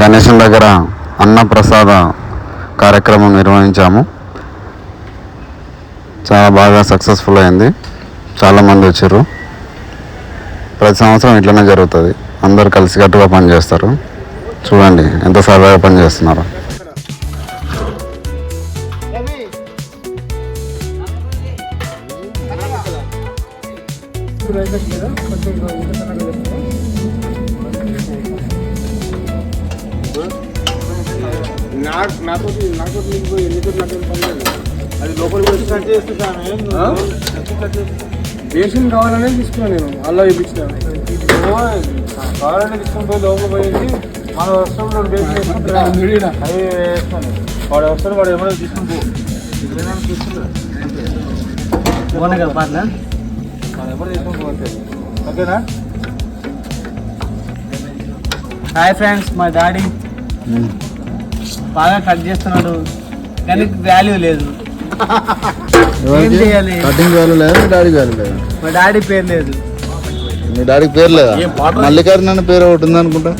గణేశం దగ్గర అన్నప్రసాద కార్యక్రమం నిర్వహించాము. చాలా బాగా సక్సెస్ఫుల్ అయింది. చాలామంది వచ్చారు. ప్రతి సంవత్సరం ఇట్లనే జరుగుతుంది. అందరు కలిసికట్టుగా పనిచేస్తారు చూడండి ఎంత సరదాగా పనిచేస్తున్నారు నాకు నాకు నాకు నీకు ఎందుకు నాకు పని లేదు. అది లోపలికి వచ్చి కట్ చేస్తున్నాను బేసిన్ కావాలనే తీసుకున్నాను నేను. అలా ఇప్పించిన కావాలనే తీసుకుని పోయి లోపల పోయేసి మన వస్తువులో బేసిన్ వేసుకుంటారు అది వేసుకొని వాడు వస్తాడు వాడు ఏమైనా తీసుకుని పో. కదా పాటలు ఎవరు తీసుకుని పోతే ఓకేనా? హాయ్ ఫ్రెండ్స్ మా డాడీ. బాగా కట్ చేస్తున్నాడు. కానీ వాల్యూ లేదు. ఏం చేయాలి? కటింగ్ లేదా మీ డాడీ లేదా? మా డాడీ పేరు లేదు. మీ డాడీకి పేరు లేదా? మల్లికార్జున అనే పేరు ఒకటి ఉంది అనుకుంటా